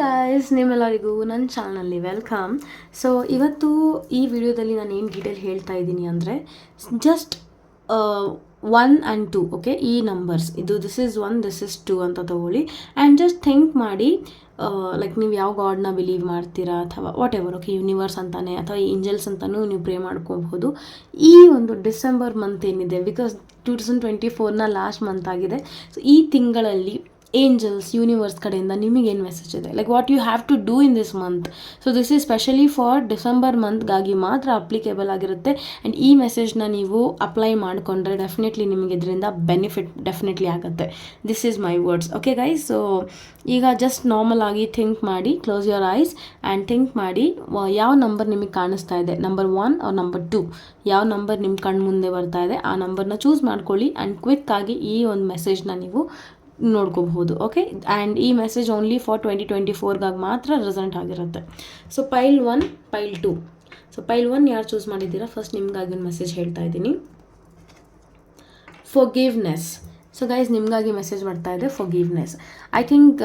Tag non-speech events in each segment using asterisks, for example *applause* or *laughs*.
Guys ನಿಮ್ಮೆಲ್ಲರಿಗೂ ನನ್ನ ಚಾನಲ್ನಲ್ಲಿ ವೆಲ್ಕಮ್ ಸೊ ಇವತ್ತು ಈ ವಿಡಿಯೋದಲ್ಲಿ ನಾನು ಏನು ಡೀಟೇಲ್ ಹೇಳ್ತಾ ಇದ್ದೀನಿ ಅಂದರೆ just one and two okay ಈ ನಂಬರ್ಸ್ ಇದು this is one this is two ಅಂತ ತಗೊಳ್ಳಿ. ಆ್ಯಂಡ್ ಜಸ್ಟ್ ಥಿಂಕ್ ಮಾಡಿ ಲೈಕ್ ನೀವು ಯಾವ ಗಾಡ್ನ ಬಿಲೀವ್ ಮಾಡ್ತೀರಾ ಅಥವಾ ವಾಟ್ ಎವರ್ ಓಕೆ ಯೂನಿವರ್ಸ್ ಅಂತಾನೆ ಅಥವಾ ಏಂಜಲ್ಸ್ ಅಂತಲೂ ನೀವು ಪ್ರೇ ಮಾಡ್ಕೋಬಹುದು. ಈ ಒಂದು ಡಿಸೆಂಬರ್ ಮಂತ್ ಏನಿದೆ ಬಿಕಾಸ್ ಟೂ ತೌಸಂಡ್ ಟ್ವೆಂಟಿ ಫೋರ್ನ ಲಾಸ್ಟ್ ಮಂತ್ ಆಗಿದೆ. ಸೊ ಈ ತಿಂಗಳಲ್ಲಿ ಏಂಜಲ್ಸ್ ಯೂನಿವರ್ಸ್ ಕಡೆಯಿಂದ ನಿಮಗೇನು ಮೆಸೇಜ್ ಇದೆ? Like what you have to do in this month so this is specially for December ಮಂತ್ಗಾಗಿ ಮಾತ್ರ ಅಪ್ಲಿಕೇಬಲ್ ಆಗಿರುತ್ತೆ. ಆ್ಯಂಡ್ ಈ ಮೆಸೇಜ್ನ ನೀವು ಅಪ್ಲೈ ಮಾಡಿಕೊಂಡ್ರೆ ಡೆಫಿನೆಟ್ಲಿ ನಿಮಗೆ ಇದರಿಂದ ಬೆನಿಫಿಟ್ ಡೆಫಿನೆಟ್ಲಿ ಆಗುತ್ತೆ. This is my words okay guys so ಈಗ ಜಸ್ಟ್ ನಾರ್ಮಲ್ ಆಗಿ ಥಿಂಕ್ ಮಾಡಿ close your eyes and think ಮಾಡಿ ಯಾವ ನಂಬರ್ ನಿಮಗೆ ಕಾಣಿಸ್ತಾ ಇದೆ? Number one or number two ಯಾವ ನಂಬರ್ ನಿಮ್ಮ ಕಣ್ಣು ಮುಂದೆ ಬರ್ತಾ ಇದೆ? ಆ ನಂಬರ್ನ ಚೂಸ್ ಮಾಡ್ಕೊಳ್ಳಿ ಆ್ಯಂಡ್ ಕ್ವಿಕ್ ಆಗಿ ಈ ಒಂದು ಮೆಸೇಜ್ನ ನೀವು ನೋಡ್ಕೋಬಹುದು ಓಕೆ ಆ್ಯಂಡ್ ಈ message only for twenty twenty ಫೋರ್ಗಾಗಿ ಮಾತ್ರ ರಿಸಲ್ಟ್ ಆಗಿರುತ್ತೆ. So pile one pile two so pile one ಯಾರು ಚೂಸ್ ಮಾಡಿದ್ದೀರಾ? ಫಸ್ಟ್ ನಿಮಗಾಗಿ ಒಂದು ಮೆಸೇಜ್ ಹೇಳ್ತಾ ಇದ್ದೀನಿ. ಫೊಗಿವ್ನೆಸ್ ಸೊ ಗೈಸ್ ನಿಮಗಾಗಿ ಮೆಸೇಜ್ ಬರ್ತಾ ಇದೆ ಫೊಗಿವ್ನೆಸ್ ಐ ಥಿಂಕ್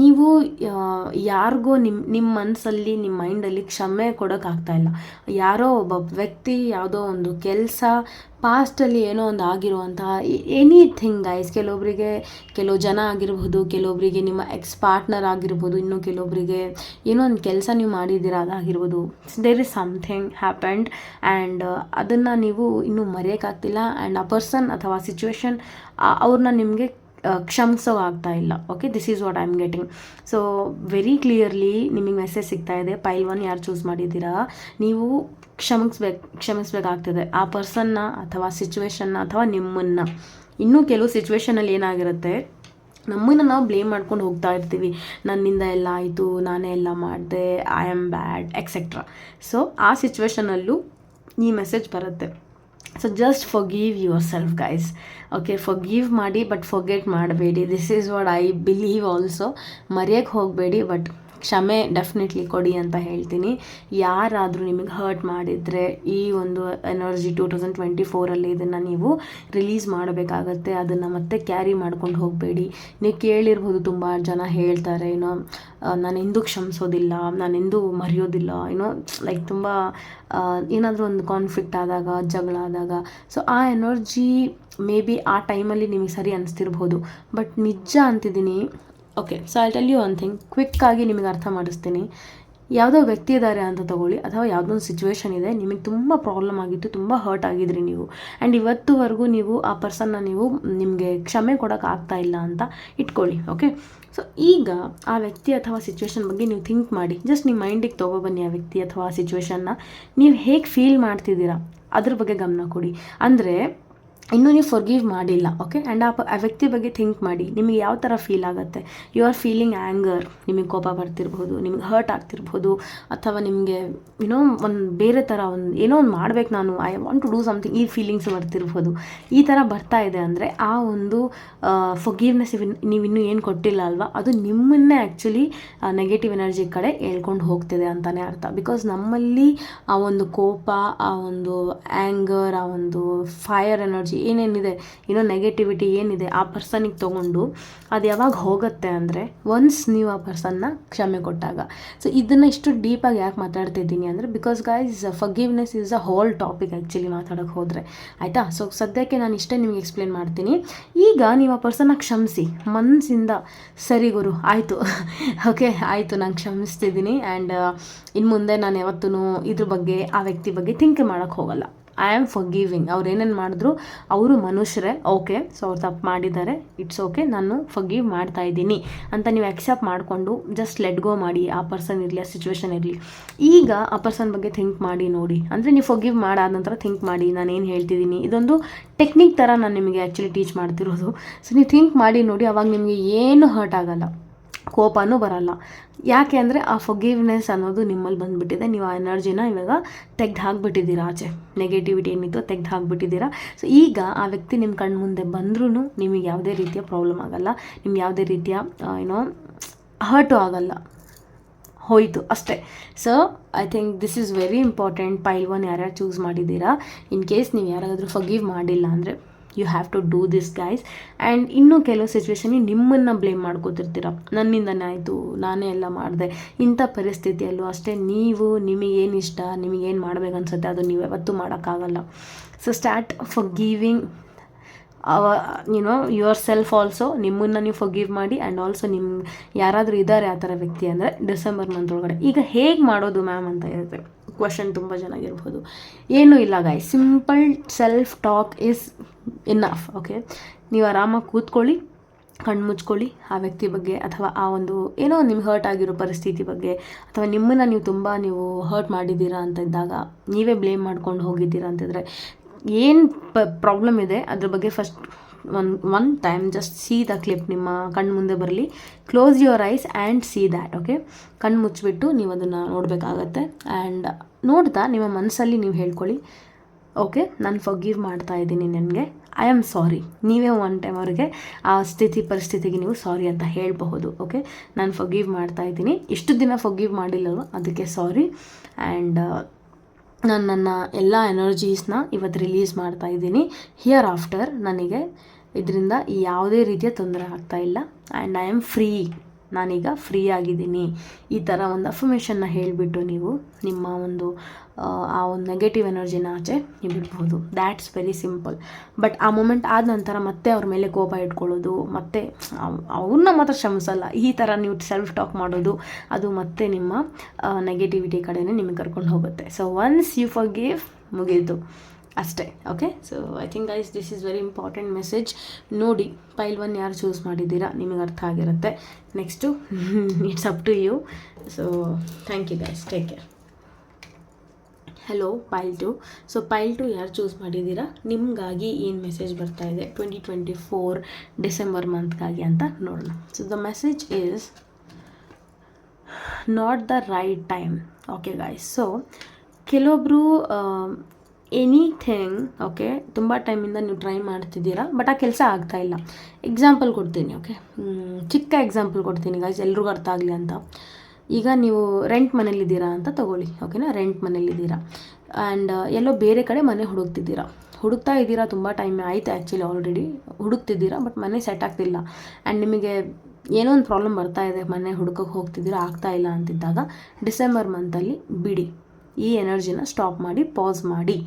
ನೀವು ಯಾರಿಗೂ ಯಾರಿಗೋ ನಿಮ್ಮ ನಿಮ್ಮ ಮನಸ್ಸಲ್ಲಿ ನಿಮ್ಮ ಮೈಂಡಲ್ಲಿ ಕ್ಷಮೆ ಕೊಡೋಕ್ಕಾಗ್ತಾ ಇಲ್ಲ. ಯಾರೋ ಒಬ್ಬ ವ್ಯಕ್ತಿ, ಯಾವುದೋ ಒಂದು ಕೆಲಸ ಪಾಸ್ಟಲ್ಲಿ ಏನೋ ಒಂದು ಆಗಿರುವಂತಹ ಎನಿಥಿಂಗ್ ಗೈಸ್ ಕೆಲವೊಬ್ಬರಿಗೆ ಕೆಲವು ಜನ ಆಗಿರಬಹುದು ಕೆಲವೊಬ್ಬರಿಗೆ ನಿಮ್ಮ ಎಕ್ಸ್ ಪಾರ್ಟ್ನರ್ ಆಗಿರ್ಬೋದು, ಇನ್ನು ಕೆಲವೊಬ್ಬರಿಗೆ ಏನೋ ಒಂದು ಕೆಲಸ ನೀವು ಮಾಡಿದ್ದೀರಾ ಅದಾಗಿರ್ಬೋದು. There is something happened and ಅದನ್ನು ನೀವು ಇನ್ನೂ ಮರೆಯೋಕ್ಕಾಗ್ತಿಲ್ಲ. ಆ್ಯಂಡ್ ಆ ಪರ್ಸನ್ ಅಥವಾ ಸಿಚುವೇಶನ್ ಅವ್ರನ್ನ ನಿಮಗೆ ಕ್ಷಮಿಸೋ ಆಗ್ತಾ ಇಲ್ಲ. Okay this is what I am getting so very clearly ನಿಮಗೆ ಮೆಸೇಜ್ ಸಿಗ್ತಾ ಇದೆ. ಪೈಲ್ ಒನ್ ಯಾರು ಚೂಸ್ ಮಾಡಿದ್ದೀರಾ? ನೀವು ಕ್ಷಮಿಸ್ಬೇಕು, ಕ್ಷಮಿಸ್ಬೇಕಾಗ್ತದೆ. ಆ ಪರ್ಸನ್ನ ಅಥವಾ ಸಿಚುವೇಶನ್ನ ಅಥವಾ ನಿಮ್ಮನ್ನು. ಇನ್ನೂ ಕೆಲವು ಸಿಚುವೇಶನಲ್ಲಿ ಏನಾಗಿರುತ್ತೆ? ನಮ್ಮನ್ನು ನಾವು ಬ್ಲೇಮ್ ಮಾಡ್ಕೊಂಡು ಹೋಗ್ತಾ ಇರ್ತೀವಿ. ನನ್ನಿಂದ ಎಲ್ಲ ಆಯಿತು, ನಾನೇ ಎಲ್ಲ ಮಾಡಿದೆ I am bad etcetera so ಆ ಸಿಚುವೇಷನಲ್ಲೂ ಈ ಮೆಸೇಜ್ ಬರುತ್ತೆ. So just forgive yourself guys okay forgive ಮಾಡಿ ಬಟ್ ಫೊಗೆಟ್ ಮಾಡಬೇಡಿ this is what I believe also ಮರೆಯೋಕ್ಕೆ ಹೋಗಬೇಡಿ ಬಟ್ ಕ್ಷಮೆ ಡೆಫಿನೆಟ್ಲಿ ಕೊಡಿ ಅಂತ ಹೇಳ್ತೀನಿ. ಯಾರಾದರೂ ನಿಮಗೆ ಹರ್ಟ್ ಮಾಡಿದರೆ ಈ ಒಂದು ಎನರ್ಜಿ ಟೂ ತೌಸಂಡ್ ಟ್ವೆಂಟಿ ಫೋರಲ್ಲಿ ಇದನ್ನು ನೀವು ರಿಲೀಸ್ ಮಾಡಬೇಕಾಗತ್ತೆ. ಅದನ್ನು ಮತ್ತೆ ಕ್ಯಾರಿ ಮಾಡ್ಕೊಂಡು ಹೋಗಬೇಡಿ. ನೀವು ಕೇಳಿರ್ಬೋದು ತುಂಬ ಜನ ಹೇಳ್ತಾರೆ ಏನೋ ನಾನು ಎಂದೂ ಕ್ಷಮಿಸೋದಿಲ್ಲ, ನಾನು ಎಂದೂ ಮರೆಯೋದಿಲ್ಲ ಏನೋ ಲೈಕ್ ತುಂಬ ಏನಾದರೂ ಒಂದು ಕಾನ್ಫ್ಲಿಕ್ಟ್ ಆದಾಗ, ಜಗಳ ಆದಾಗ. ಸೊ ಆ ಎನರ್ಜಿ ಮೇ ಬಿ ಆ ಟೈಮಲ್ಲಿ ನಿಮಗೆ ಸರಿ ಅನಿಸ್ತಿರ್ಬೋದು. ಬಟ್ ನಿಜ ಅಂತಿದ್ದೀನಿ okay so I tell you one thing ಕ್ವಿಕ್ಕಾಗಿ ನಿಮಗೆ ಅರ್ಥ ಮಾಡಿಸ್ತೀನಿ. ಯಾವುದೋ ವ್ಯಕ್ತಿ ಇದ್ದಾರೆ ಅಂತ ತಗೊಳ್ಳಿ, ಅಥವಾ ಯಾವುದೋ ಒಂದು ಸಿಚುವೇಶನ್ ಇದೆ, ನಿಮಗೆ ತುಂಬ ಪ್ರಾಬ್ಲಮ್ ಆಗಿತ್ತು, ತುಂಬ ಹರ್ಟ್ ಆಗಿದ್ರಿ ನೀವು. ಆ್ಯಂಡ್ ಇವತ್ತುವರೆಗೂ ನೀವು ಆ ಪರ್ಸನ್ನ ನೀವು ನಿಮಗೆ ಕ್ಷಮೆ ಕೊಡೋಕೆ ಆಗ್ತಾ ಇಲ್ಲ ಅಂತ ಇಟ್ಕೊಳ್ಳಿ ಓಕೆ ಸೊ ಈಗ ಆ ವ್ಯಕ್ತಿ ಅಥವಾ ಸಿಚುವೇಶನ್ ಬಗ್ಗೆ ನೀವು ಥಿಂಕ್ ಮಾಡಿ. ಜಸ್ಟ್ ನಿಮ್ಮ ಮೈಂಡಿಗೆ ತೊಗೊಬನ್ನಿ ಆ ವ್ಯಕ್ತಿ ಅಥವಾ ಆ ಸಿಚುವೇಶನ್ನ ನೀವು ಹೇಗೆ ಫೀಲ್ ಮಾಡ್ತಿದ್ದೀರಾ? ಅದ್ರ ಬಗ್ಗೆ ಗಮನ ಕೊಡಿ. ಅಂದರೆ ಇನ್ನೂ ನೀವು ಫರ್ಗಿವ್ ಮಾಡಿಲ್ಲ ಓಕೆ ಆ್ಯಂಡ್ ಆ ವ್ಯಕ್ತಿ ಬಗ್ಗೆ ಥಿಂಕ್ ಮಾಡಿ, ನಿಮಗೆ ಯಾವ ಥರ ಫೀಲ್ ಆಗುತ್ತೆ? ಯು ಆರ್ ಫೀಲಿಂಗ್ ಆ್ಯಂಗರ್ ನಿಮಗೆ ಕೋಪ ಬರ್ತಿರ್ಬೋದು, ನಿಮಗೆ ಹರ್ಟ್ ಆಗ್ತಿರ್ಬೋದು, ಅಥವಾ ನಿಮಗೆ ಏನೋ ಒಂದು ಬೇರೆ ಥರ ಒಂದು, ಏನೋ ಒಂದು ಮಾಡ್ಬೇಕು ನಾನು I want to do something ಈ ಫೀಲಿಂಗ್ಸ್ ಬರ್ತಿರ್ಬೋದು. ಈ ಥರ ಬರ್ತಾ ಇದೆ ಅಂದರೆ ಆ ಒಂದು ಫೊಗೀವ್ನೆಸ್ ನೀವು ಇನ್ನೂ ಏನು ಕೊಟ್ಟಿಲ್ಲ ಅಲ್ವಾ? ಅದು ನಿಮ್ಮನ್ನೇ ಆ್ಯಕ್ಚುಲಿ ನೆಗೆಟಿವ್ ಎನರ್ಜಿ ಕಡೆ ಹೇಳ್ಕೊಂಡು ಹೋಗ್ತಿದೆ ಅಂತಲೇ ಅರ್ಥ. ಬಿಕಾಸ್ ನಮ್ಮಲ್ಲಿ ಆ ಒಂದು ಕೋಪ, ಆ ಒಂದು ಆ್ಯಂಗರ್ ಆ ಒಂದು ಫೈರ್ ಎನರ್ಜಿ ಏನೇನಿದೆ, ಏನೋ ನೆಗೆಟಿವಿಟಿ ಏನಿದೆ ಆ ಪರ್ಸನಿಗೆ ತೊಗೊಂಡು ಅದು ಯಾವಾಗ ಹೋಗುತ್ತೆ ಅಂದರೆ ಒನ್ಸ್ ನೀವು ಆ ಪರ್ಸನ್ನ ಕ್ಷಮೆ ಕೊಟ್ಟಾಗ. ಸೊ ಇದನ್ನು ಇಷ್ಟು ಡೀಪಾಗಿ ಯಾಕೆ ಮಾತಾಡ್ತಿದ್ದೀನಿ ಅಂದರೆ because guys forgiveness is a whole topic actually ಮಾತಾಡೋಕ್ಕೆ ಹೋದರೆ. ಆಯಿತಾ? ಸೊ ಸದ್ಯಕ್ಕೆ ನಾನು ಇಷ್ಟೇ ನಿಮಗೆ ಎಕ್ಸ್ಪ್ಲೇನ್ ಮಾಡ್ತೀನಿ. ಈಗ ನೀವು ಆ ಪರ್ಸನ್ನ ಕ್ಷಮಿಸಿ. ಮನಸ್ಸಿಂದ ಸರಿ ಗುರು, ಆಯಿತು. ಓಕೆ *laughs* ಆಯಿತು. ನಾನು ಕ್ಷಮಿಸ್ತಿದ್ದೀನಿ. ಆ್ಯಂಡ್ ಇನ್ನು ಮುಂದೆ ನಾನು ಯಾವತ್ತೂ ಇದ್ರ ಬಗ್ಗೆ, ಆ ವ್ಯಕ್ತಿ ಬಗ್ಗೆ ಥಿಂಕ್ ಮಾಡೋಕ್ಕೆ ಹೋಗಲ್ಲ. ಐ ಆಮ್ ಫಾರ್ ಗಿವಿಂಗ್ ಅವ್ರು ಏನೇನು ಮಾಡಿದ್ರು, ಅವರು ಮನುಷ್ಯರೇ. ಓಕೆ ಸೊ ಅವ್ರು ತಪ್ಪು ಮಾಡಿದ್ದಾರೆ. ಇಟ್ಸ್ ಓಕೆ ನಾನು ಫಗಿವ್ ಮಾಡ್ತಾ ಇದ್ದೀನಿ. ಅಂತ ನೀವು ಆಕ್ಸೆಪ್ಟ್ ಮಾಡಿಕೊಂಡು ಜಸ್ಟ್ ಲೆಟ್ ಗೋ ಮಾಡಿ. ಆ ಪರ್ಸನ್ ಇರಲಿ, ಆ ಸಿಚುವೇಶನ್ ಇರಲಿ. ಈಗ ಆ ಪರ್ಸನ್ ಬಗ್ಗೆ ಥಿಂಕ್ ಮಾಡಿ, ನೋಡಿ. ಅಂದರೆ ನೀವು ಫಗಿವ್ ಮಾಡಾದ ನಂತರ ಥಿಂಕ್ ಮಾಡಿ. ನಾನು ಏನು ಹೇಳ್ತಿದ್ದೀನಿ? ಇದೊಂದು ಟೆಕ್ನಿಕ್ ಥರ ನಾನು ನಿಮಗೆ ಆ್ಯಕ್ಚುಲಿ ಟೀಚ್ ಮಾಡ್ತಿರೋದು. ಸೊ ನೀವು ಥಿಂಕ್ ಮಾಡಿ, ನೋಡಿ. ಅವಾಗ ನಿಮಗೆ ಏನು ಹರ್ಟ್ ಆಗಲ್ಲ. ಕೋಪನೂ ಬರಲ್ಲ. ಯಾಕೆ ಅಂದರೆ ಆ ಫೊಗೀವ್ನೆಸ್ ಅನ್ನೋದು ನಿಮ್ಮಲ್ಲಿ ಬಂದುಬಿಟ್ಟಿದೆ. ನೀವು ಆ ಎನರ್ಜಿನ ಇವಾಗ ತೆಗ್ದು ಹಾಕ್ಬಿಟ್ಟಿದ್ದೀರಾ ಆಚೆ. ನೆಗೆಟಿವಿಟಿ ಏನಿತ್ತು ತೆಗ್ದು ಹಾಕ್ಬಿಟ್ಟಿದ್ದೀರಾ. ಸೊ ಈಗ ಆ ವ್ಯಕ್ತಿ ನಿಮ್ಮ ಕಣ್ಣು ಮುಂದೆ ಬಂದ್ರೂ ನಿಮಗೆ ಯಾವುದೇ ರೀತಿಯ ಪ್ರಾಬ್ಲಮ್ ಆಗಲ್ಲ. ನಿಮ್ಗೆ ಯಾವುದೇ ರೀತಿಯ ಏನೋ ಹರ್ಟು ಆಗಲ್ಲ. ಹೋಯಿತು ಅಷ್ಟೇ. So I think this is very important pile one ಯಾರ್ಯಾರು ಚೂಸ್ ಮಾಡಿದ್ದೀರಾ? ಇನ್ ಕೇಸ್ ನೀವು ಯಾರಾದರೂ ಫಗೀವ್ ಮಾಡಿಲ್ಲ ಅಂದರೆ you have to do this guys and ಇನ್ನೂ ಕೆಲವು ಸಿಚುವೇಶನ್ ನಿಮ್ಮನ್ನು ಬ್ಲೇಮ್ ಮಾಡ್ಕೋತಿರ್ತೀರ. ನನ್ನಿಂದನೇ ಆಯಿತು, ನಾನೇ ಎಲ್ಲ ಮಾಡಿದೆ. ಇಂಥ ಪರಿಸ್ಥಿತಿಯಲ್ಲೂ ಅಷ್ಟೇ, ನೀವು ನಿಮಗೇನು ಇಷ್ಟ ನಿಮಗೇನು ಮಾಡ್ಬೇಕು ಅನ್ಸುತ್ತೆ, ಅದು ನೀವು ಯಾವತ್ತೂ ಮಾಡೋಕ್ಕಾಗಲ್ಲ. ಸೊ ಸ್ಟಾರ್ಟ್ ಫಾರ್ ಗಿವಿಂಗ್ ಅವ ಯುನೋ ಯುವರ್ ಸೆಲ್ಫ್ ಆಲ್ಸೋ ನಿಮ್ಮನ್ನು ನೀವು ಫಗೀವ್ ಮಾಡಿ ಆ್ಯಂಡ್ ಆಲ್ಸೋ ನಿಮ್ಮ ಯಾರಾದರೂ ಇದ್ದಾರೆ ಆ ಥರ ವ್ಯಕ್ತಿ ಅಂದರೆ ಡಿಸೆಂಬರ್ ಮಂತ್ ಒಳಗಡೆ. ಈಗ ಹೇಗೆ ಮಾಡೋದು ಮ್ಯಾಮ್ ಅಂತ ಇರುತ್ತೆ ಕ್ವಶನ್ ತುಂಬ ಚೆನ್ನಾಗಿರ್ಬೋದು. ಏನೂ ಇಲ್ಲ guy simple self talk is enough okay ನೀವು ಆರಾಮಾಗಿ ಕೂತ್ಕೊಳ್ಳಿ, ಕಣ್ಣು ಮುಚ್ಕೊಳ್ಳಿ, ಆ ವ್ಯಕ್ತಿ ಬಗ್ಗೆ ಅಥವಾ ಆ ಒಂದು ಏನೋ ನಿಮ್ಗೆ ಹರ್ಟ್ ಆಗಿರೋ ಪರಿಸ್ಥಿತಿ ಬಗ್ಗೆ ಅಥವಾ ನಿಮ್ಮನ್ನು ನೀವು ತುಂಬ ನೀವು ಹರ್ಟ್ ಮಾಡಿದ್ದೀರಾ ಅಂತ ಇದ್ದಾಗ ನೀವೇ ಬ್ಲೇಮ್ ಮಾಡ್ಕೊಂಡು ಹೋಗಿದ್ದೀರಾ ಅಂತಿದ್ರೆ ಏನು ಪ್ರಾಬ್ಲಮ್ ಇದೆ, ಅದ್ರ ಬಗ್ಗೆ first one one time just see the clip ನಿಮ್ಮ ಕಣ್ಣು ಮುಂದೆ ಬರಲಿ. Close your eyes and see that okay ಕಣ್ಣು ಮುಚ್ಚಿಬಿಟ್ಟು ನೀವು ಅದನ್ನು ನೋಡಬೇಕಾಗತ್ತೆ. ಆ್ಯಂಡ್ ನೋಡ್ತಾ ನಿಮ್ಮ ಮನಸ್ಸಲ್ಲಿ ನೀವು ಹೇಳ್ಕೊಳ್ಳಿ. ಓಕೆ ನಾನು ಫಗೀವ್ ಮಾಡ್ತಾ ಇದ್ದೀನಿ ನನಗೆ. ಐ ಆಮ್ ಸಾರಿ ನೀವೇ ಒನ್ ಟೈಮ್ ಅವರಿಗೆ ಆ ಸ್ಥಿತಿ, ಪರಿಸ್ಥಿತಿಗೆ ನೀವು ಸಾರಿ ಅಂತ ಹೇಳಬಹುದು ಓಕೆ ನಾನು ಫಗೀವ್ ಮಾಡ್ತಾ ಇದ್ದೀನಿ. ಇಷ್ಟು ದಿನ ಫಗೀವ್ ಮಾಡಿಲ್ಲವೋ ಅದಕ್ಕೆ ಸಾರಿ ಆ್ಯಂಡ್ ನಾನು ನನ್ನ ಎಲ್ಲ ಎನರ್ಜೀಸ್ನ ಇವತ್ತು ರಿಲೀಸ್ ಮಾಡ್ತಾ ಇದ್ದೀನಿ. ಹಿಯರ್ ಆಫ್ಟರ್ ನನಗೆ ಇದರಿಂದ ಯಾವುದೇ ರೀತಿಯ ತೊಂದರೆ ಆಗ್ತಾ ಇಲ್ಲ. ಆ್ಯಂಡ್ ಐ ಆಮ್ ಫ್ರೀ ನಾನೀಗ ಫ್ರೀ ಆಗಿದ್ದೀನಿ. ಈ ಥರ ಒಂದು ಅಫರ್ಮೇಷನ್ನ ಹೇಳಿಬಿಟ್ಟು ನೀವು ನಿಮ್ಮ ಒಂದು, ಆ ಒಂದು ನೆಗೆಟಿವ್ ಎನರ್ಜಿನ ಆಚೆ ನೀವು ಬಿಡ್ಬೋದು ದ್ಯಾಟ್ಸ್ ವೆರಿ ಸಿಂಪಲ್ ಬಟ್ ಆ ಮೂಮೆಂಟ್ ಆದ ನಂತರ ಮತ್ತೆ ಅವ್ರ ಮೇಲೆ ಕೋಪ ಇಟ್ಕೊಳ್ಳೋದು, ಮತ್ತೆ ಅವ್ರನ್ನ ಮಾತ್ರ ಶ್ರಮಿಸಲ್ಲ ಈ ಥರ ನೀವು ಸೆಲ್ಫ್ ಟಾಕ್ ಮಾಡೋದು, ಅದು ಮತ್ತೆ ನಿಮ್ಮ ನೆಗೆಟಿವಿಟಿ ಕಡೆನೇ ನಿಮಗೆ ಕರ್ಕೊಂಡು ಹೋಗುತ್ತೆ. So once you forgive ಮುಗೀತು. ಅಷ್ಟೇ okay so I think guys this is very important message ನೋಡಿ ಪೈಲ್ ಒನ್ ಯಾರು ಚೂಸ್ ಮಾಡಿದ್ದೀರಾ? ನಿಮಗೆ ಅರ್ಥ ಆಗಿರುತ್ತೆ. Next it's up to you so thank you guys take care hello pile two so pile two ಯಾರು choose ಮಾಡಿದ್ದೀರಾ? ನಿಮಗಾಗಿ ಏನು ಮೆಸೇಜ್ ಬರ್ತಾ ಇದೆ. ಟ್ವೆಂಟಿ ಟ್ವೆಂಟಿ ಫೋರ್ ಡಿಸೆಂಬರ್ ಮಂತ್ಗಾಗಿ ಅಂತ ನೋಡೋಣ. So the message is not the right time okay guys so ಕೆಲವೊಬ್ಬರು ಎನಿಥಿಂಗ್ ಓಕೆ ತುಂಬ ಟೈಮಿಂದ ನೀವು ಟ್ರೈ ಮಾಡ್ತಿದ್ದೀರಾ ಬಟ್ ಆ ಕೆಲಸ ಆಗ್ತಾ ಇಲ್ಲ. ಎಕ್ಸಾಂಪಲ್ ಕೊಡ್ತೀನಿ ಓಕೆ ಚಿಕ್ಕ ಎಕ್ಸಾಂಪಲ್ ಕೊಡ್ತೀನಿ ಗಾಯ್ಸ್ ಎಲ್ರಿಗೂ ಅರ್ಥ ಆಗಲಿ ಅಂತ. ಈಗ ನೀವು ರೆಂಟ್ ಮನೇಲಿದ್ದೀರಾ ಅಂತ ತಗೊಳ್ಳಿ ಓಕೆನಾ ರೆಂಟ್ ಮನೇಲಿದ್ದೀರಾ ಆ್ಯಂಡ್ ಎಲ್ಲೋ ಬೇರೆ ಕಡೆ ಮನೆ ಹುಡುಕ್ತಿದ್ದೀರಾ. ಹುಡುಕ್ತಾ ಇದ್ದೀರಾ, ತುಂಬ ಟೈಮ್ ಆಯಿತು ಆ್ಯಕ್ಚುಲಿ ಆಲ್ರೆಡಿ ಹುಡುಕ್ತಿದ್ದೀರಾ ಬಟ್ ಮನೆ ಸೆಟ್ ಆಗ್ತಿಲ್ಲ. ಆ್ಯಂಡ್ ನಿಮಗೆ ಏನೋ ಒಂದು ಪ್ರಾಬ್ಲಮ್ ಬರ್ತಾ ಇದೆ, ಮನೆ ಹುಡುಕಕ್ಕೆ ಹೋಗ್ತಿದ್ದೀರಾ, ಆಗ್ತಾ ಇಲ್ಲ ಅಂತಿದ್ದಾಗ ಡಿಸೆಂಬರ್ ಮಂತಲ್ಲಿ ಬಿಡಿ. ಈ ಎನರ್ಜಿನ ಸ್ಟಾಪ್ ಮಾಡಿ, ಪಾಸ್ ಮಾಡಿ.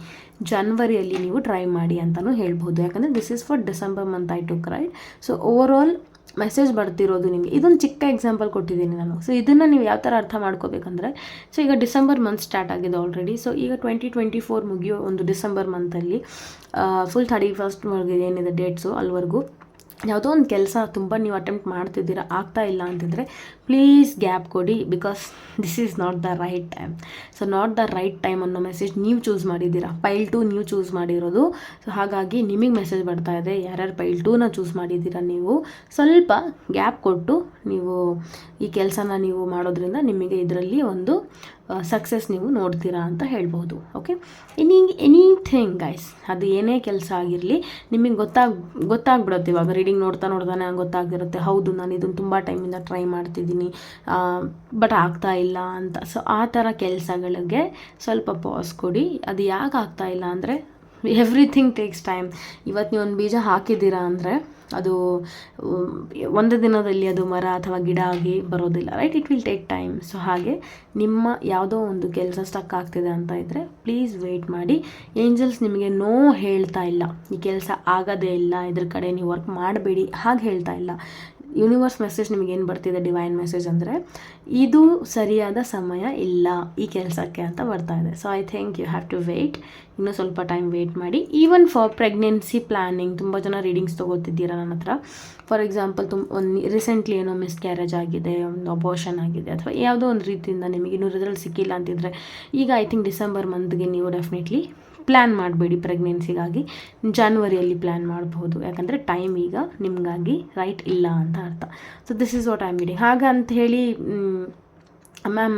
ಜನ್ವರಿಯಲ್ಲಿ ನೀವು ಟ್ರೈ ಮಾಡಿ ಅಂತಲೂ ಹೇಳ್ಬೋದು. ಯಾಕಂದರೆ this is for December month I to right so overall message ಬರ್ತಿರೋದು ನಿಮಗೆ. ಇದೊಂದು ಚಿಕ್ಕ ಎಕ್ಸಾಂಪಲ್ ಕೊಟ್ಟಿದ್ದೀನಿ ನಾನು. ಸೊ ಇದನ್ನು ನೀವು ಯಾವ ಥರ ಅರ್ಥ ಮಾಡ್ಕೋಬೇಕಂದ್ರೆ ಸೊ ಈಗ ಡಿಸೆಂಬರ್ ಮಂತ್ ಸ್ಟಾರ್ಟ್ ಆಗಿದೆ ಆಲ್ರೆಡಿ ಸೊ ಈಗ ಟ್ವೆಂಟಿ ಟ್ವೆಂಟಿ ಫೋರ್ ಮುಗಿಯೋ ಒಂದು ಡಿಸೆಂಬರ್ ಮಂತಲ್ಲಿ ಫುಲ್ ಥರ್ಟಿ ಫಸ್ಟ್ ಏನಿದೆ ಡೇಟ್ಸು ಅಲ್ಲಿವರೆಗೂ ಯಾವುದೋ ಒಂದು ಕೆಲಸ ತುಂಬ ನೀವು ಅಟೆಂಪ್ಟ್ ಮಾಡ್ತಿದ್ದೀರಾ, ಆಗ್ತಾ ಇಲ್ಲ ಅಂತಿದ್ರೆ ಪ್ಲೀಸ್ ಗ್ಯಾಪ್ ಕೊಡಿ because this is not the right time so not the right time ಅನ್ನೋ ಮೆಸೇಜ್ ನೀವು ಚೂಸ್ ಮಾಡಿದ್ದೀರಾ? ಪೈಲ್ ಟು ನೀವು ಚೂಸ್ ಮಾಡಿರೋದು. ಸೊ ಹಾಗಾಗಿ ನಿಮಗೆ ಮೆಸೇಜ್ ಬರ್ತಾ ಇದೆ. ಯಾರ್ಯಾರು ಪೈಲ್ ಟೂನ ಚೂಸ್ ಮಾಡಿದ್ದೀರಾ ನೀವು? ಸ್ವಲ್ಪ ಗ್ಯಾಪ್ ಕೊಟ್ಟು ನೀವು ಈ ಕೆಲಸನ ನೀವು ಮಾಡೋದ್ರಿಂದ ನಿಮಗೆ ಇದರಲ್ಲಿ ಒಂದು ಸಕ್ಸಸ್ ನೀವು ನೋಡ್ತೀರಾ ಅಂತ ಹೇಳ್ಬೋದು. ಓಕೆ ಎನಿ ಎನಿಥಿಂಗ್ ಗೈಸ್ ಅದು ಏನೇ ಕೆಲಸ ಆಗಿರಲಿ ನಿಮಗೆ ಗೊತ್ತಾಗ, ಗೊತ್ತಾಗ್ಬಿಡುತ್ತೆ. ಇವಾಗ ರೀಡಿಂಗ್ ನೋಡ್ತಾ ನೋಡ್ತಾನೆ ಗೊತ್ತಾಗಿರುತ್ತೆ. ಹೌದು, ನಾನು ಇದನ್ನು ತುಂಬ ಟೈಮಿಂದ ಟ್ರೈ ಮಾಡ್ತಿದ್ದೀನಿ. ಬಟ್ ಆಗ್ತಾ ಇಲ್ಲ ಅಂತ. ಸೊ ಆ ಥರ ಕೆಲಸಗಳಿಗೆ ಸ್ವಲ್ಪ ಪಾಸ್ ಕೊಡಿ. ಅದು ಯಾಕೆ ಆಗ್ತಾ ಇಲ್ಲ ಅಂದರೆ ಎವ್ರಿಥಿಂಗ್ ಟೇಕ್ಸ್ ಟೈಮ್ ಇವತ್ತು ನೀವು ಒಂದು ಬೀಜ ಹಾಕಿದ್ದೀರಾ ಅಂದರೆ ಅದು ಒಂದು ದಿನದಲ್ಲಿ ಅದು ಮರ ಅಥವಾ ಗಿಡ ಆಗಿ ಬರೋದಿಲ್ಲ right it will take time so ಹಾಗೆ ನಿಮ್ಮ ಯಾವುದೋ ಒಂದು ಕೆಲಸ ಸ್ಟಕ್ ಆಗ್ತಿದೆ ಅಂತ ಇದ್ದರೆ ಪ್ಲೀಸ್ ವೆಯ್ಟ್ ಮಾಡಿ. ಏಂಜಲ್ಸ್ ನಿಮಗೆ ನೋ ಹೇಳ್ತಾ ಇಲ್ಲ. ಈ ಕೆಲಸ ಆಗೋದೇ ಇಲ್ಲ. ಇದ್ರ ಕಡೆ ನೀವು ವರ್ಕ್ ಮಾಡಬೇಡಿ. ಹಾಗೆ ಹೇಳ್ತಾ ಇಲ್ಲ. ಯೂನಿವರ್ಸ್ ಮೆಸೇಜ್ ನಿಮಗೇನು ಬರ್ತಿದೆ? ಡಿವೈನ್ ಮೆಸೇಜ್ ಅಂದರೆ, ಇದು ಸರಿಯಾದ ಸಮಯ ಇಲ್ಲ ಈ ಕೆಲಸಕ್ಕೆ ಅಂತ ಬರ್ತಾ ಇದೆ. So I think you have to wait ಇನ್ನೂ ಸ್ವಲ್ಪ ಟೈಮ್ ವೆಯ್ಟ್ ಮಾಡಿ. ಈವನ್ ಫಾರ್ ಪ್ರೆಗ್ನೆನ್ಸಿ ಪ್ಲ್ಯಾನಿಂಗ್ ತುಂಬ ಜನ ರೀಡಿಂಗ್ಸ್ ತೊಗೋತಿದ್ದೀರಾ ನನ್ನ ಹತ್ರ? ಫಾರ್ ಎಕ್ಸಾಂಪಲ್ ತುಂಬ ಒಂದು ರೀಸೆಂಟ್ಲಿ ಏನೋ ಮಿಸ್ ಕ್ಯಾರೇಜ್ ಆಗಿದೆ, ಒಂದು ಅಬೋಷನ್ ಆಗಿದೆ, ಅಥವಾ ಯಾವುದೋ ಒಂದು ರೀತಿಯಿಂದ ನಿಮಗೆ ಇನ್ನೂ ರಿಸಲ್ಟ್ ಸಿಕ್ಕಿಲ್ಲ ಅಂತಿದ್ರೆ, ಈಗ ಐ ಥಿಂಕ್ ಡಿಸೆಂಬರ್ ಮಂತ್ಗೆ ನೀವು ಡೆಫಿನೆಟ್ಲಿ ಪ್ಲ್ಯಾನ್ ಮಾಡಬೇಡಿ ಪ್ರೆಗ್ನೆನ್ಸಿಗಾಗಿ. ಜಾನ್ವರಿಯಲ್ಲಿ ಪ್ಲ್ಯಾನ್ ಮಾಡಬಹುದು. ಯಾಕಂದರೆ ಟೈಮ್ ಈಗ ನಿಮಗಾಗಿ ರೈಟ್ ಇಲ್ಲ ಅಂತ ಅರ್ಥ. So this is what I am ಹಾಗಂತ ಹೇಳಿ ಮ್ಯಾಮ್,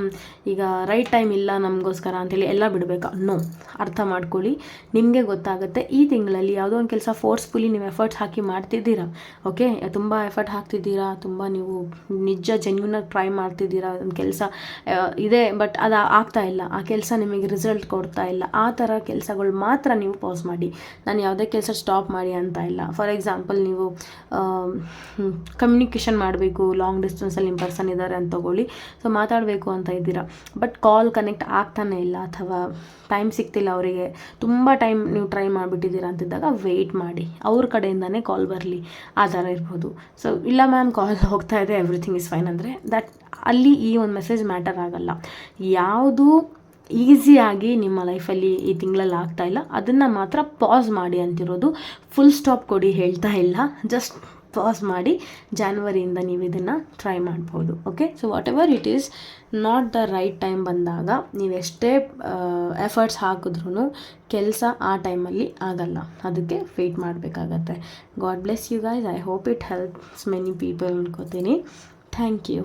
ಈಗ ರೈಟ್ ಟೈಮ್ ಇಲ್ಲ ನಮಗೋಸ್ಕರ ಅಂತೇಳಿ ಎಲ್ಲ ಬಿಡಬೇಕಾ? ನೋ ಅರ್ಥ ಮಾಡ್ಕೊಳ್ಳಿ. ನಿಮಗೆ ಗೊತ್ತಾಗುತ್ತೆ, ಈ ತಿಂಗಳಲ್ಲಿ ಯಾವುದೋ ಒಂದು ಕೆಲಸ ಫೋರ್ಸ್ಫುಲಿ ನೀವು ಎಫರ್ಟ್ಸ್ ಹಾಕಿ ಮಾಡ್ತಿದ್ದೀರಾ? ಓಕೆ ತುಂಬ ಎಫರ್ಟ್ ಹಾಕ್ತಿದ್ದೀರಾ? ತುಂಬ ನೀವು ನಿಜ ಜೆನ್ಯೂನಾಗಿ ಟ್ರೈ ಮಾಡ್ತಿದ್ದೀರಾ? ಒಂದು ಕೆಲಸ ಇದೆ ಬಟ್ ಅದು ಆಗ್ತಾ ಇಲ್ಲ. ಆ ಕೆಲಸ ನಿಮಗೆ ರಿಸಲ್ಟ್ ಕೊಡ್ತಾ ಇಲ್ಲ. ಆ ಥರ ಕೆಲಸಗಳು ಮಾತ್ರ ನೀವು ಪಾಸ್ ಮಾಡಿ. ನಾನು ಯಾವುದೇ ಕೆಲಸ ಸ್ಟಾಪ್ ಮಾಡಿ ಅಂತ ಇಲ್ಲ. ಫಾರ್ ಎಕ್ಸಾಂಪಲ್ ನೀವು ಕಮ್ಯುನಿಕೇಷನ್ ಮಾಡಬೇಕು ಲಾಂಗ್ ಡಿಸ್ಟೆನ್ಸಲ್ಲಿ ನಿಮ್ಮ ಪರ್ಸನ್ ಇದ್ದಾರೆ ಅಂತ ತಗೊಳ್ಳಿ. ಸೊ ಮಾತಾಡಬೇಕು ಅಂತ ಇದ್ದೀರಾ? ಬಟ್ ಕಾಲ್ ಕನೆಕ್ಟ್ ಆಗ್ತಾನೆ ಇಲ್ಲ ಅಥವಾ ಟೈಮ್ ಸಿಗ್ತಿಲ್ಲ ಅವರಿಗೆ. ತುಂಬ ಟೈಮ್ ನೀವು ಟ್ರೈ ಮಾಡಿಬಿಟ್ಟಿದ್ದೀರಾ ಅಂತಿದ್ದಾಗ ವೆಯ್ಟ್ ಮಾಡಿ. ಅವ್ರ ಕಡೆಯಿಂದನೇ ಕಾಲ್ ಬರಲಿ. ಆ ಥರ ಇರ್ಬೋದು. ಸೊ ಇಲ್ಲ ಮ್ಯಾಮ್ ಕಾಲ್ ಹೋಗ್ತಾ ಇದೆ ಎವ್ರಿಥಿಂಗ್ ಇಸ್ ಫೈನ್ ಅಂದರೆ ದಟ್ ಅಲ್ಲಿ ಈ ಒಂದು ಮೆಸೇಜ್ ಮ್ಯಾಟರ್ ಆಗಲ್ಲ. ಯಾವುದು ಈಸಿಯಾಗಿ ನಿಮ್ಮ ಲೈಫಲ್ಲಿ ಈ ತಿಂಗಳಲ್ಲಿ ಆಗ್ತಾ ಇಲ್ಲ. ಅದನ್ನು ಮಾತ್ರ ಪಾಸ್ ಮಾಡಿ ಅಂತಿರೋದು. ಫುಲ್ ಸ್ಟಾಪ್ ಕೊಡಿ ಹೇಳ್ತಾ ಇಲ್ಲ. ಜಸ್ಟ್ ಪಾಸ್ ಮಾಡಿ ಜಾನ್ವರಿಯಿಂದ ನೀವು ಇದನ್ನು ಟ್ರೈ ಮಾಡ್ಬೋದು okay so whatever it is not the right time ಬಂದಾಗ ನೀವು ಎಷ್ಟೇ ಎಫರ್ಟ್ಸ್ ಹಾಕಿದ್ರೂ ಕೆಲಸ ಆ ಟೈಮಲ್ಲಿ ಆಗಲ್ಲ. ಅದಕ್ಕೆ ವೆಯ್ಟ್ ಮಾಡಬೇಕಾಗತ್ತೆ. God bless you guys I hope it helps many people ಅನ್ಕೋತೀನಿ. Thank you